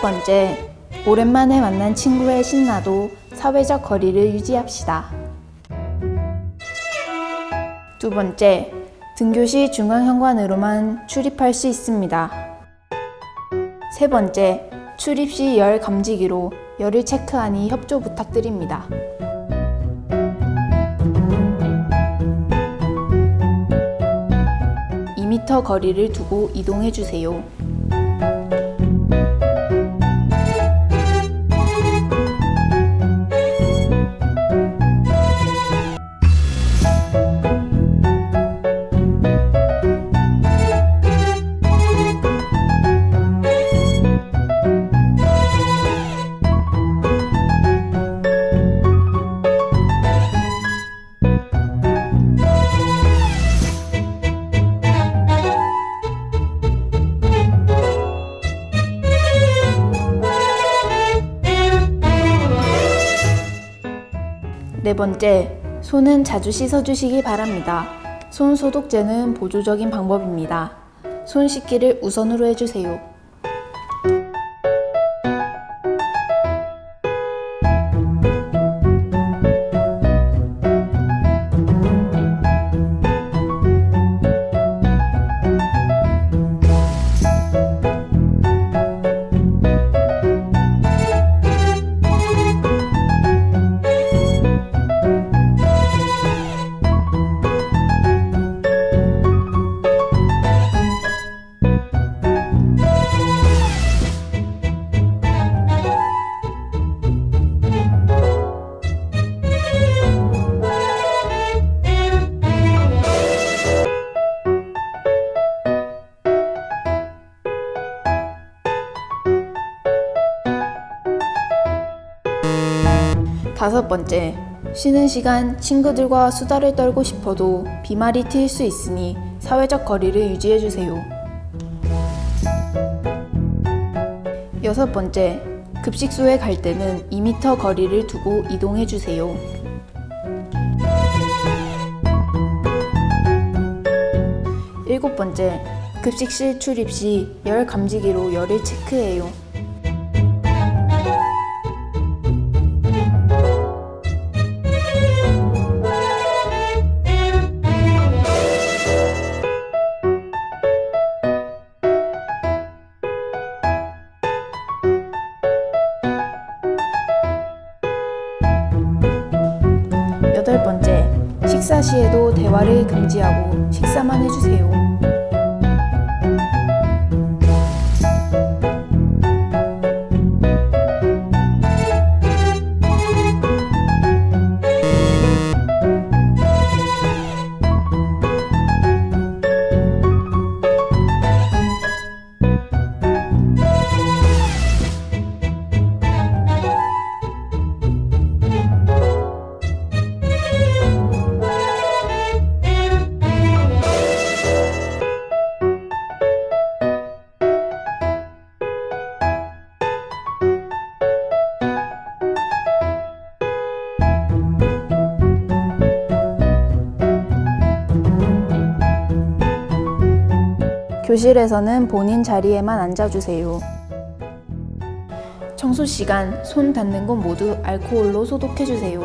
번째, 오랜만에 만난 친구의 신나도 사회적 거리를 유지합시다. 두 번째, 등교시 중앙현관으로만 출입할 수 있습니다. 세 번째, 출입 시 열 감지기로 열을 체크하니 협조 부탁드립니다. (2m) 거리를 두고 이동해 주세요. 네 번째, 손은 자주 씻어주시기 바랍니다. 손 소독제는 보조적인 방법입니다. 손 씻기를 우선으로 해주세요. 다섯 번째, 쉬는 시간 친구들과 수다를 떨고 싶어도 비말이 트일 수 있으니 사회적 거리를 유지해 주세요. 여섯 번째, 급식소에 갈 때는 2m 거리를 두고 이동해 주세요. 일곱 번째, 급식실 출입 시 열 감지기로 열을 체크해요. 여덟 번째, 식사 시에도 대화를 금지하고 식사만 해주세요. 교실에서는 본인 자리에만 앉아주세요. 청소 시간 손 닿는 곳 모두 알코올로 소독해주세요.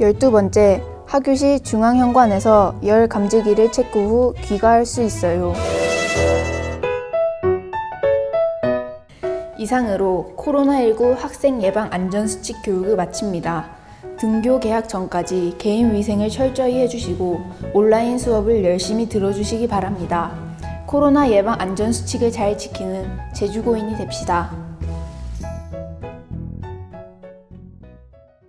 열두 번째, 하교시 중앙현관에서 열 감지기를 체크 후 귀가할 수 있어요. 이상으로 코로나19 학생 예방 안전수칙 교육을 마칩니다. 등교 개학 전까지 개인 위생을 철저히 해주시고 온라인 수업을 열심히 들어주시기 바랍니다. 코로나 예방 안전수칙을 잘 지키는 제주고인이 됩시다.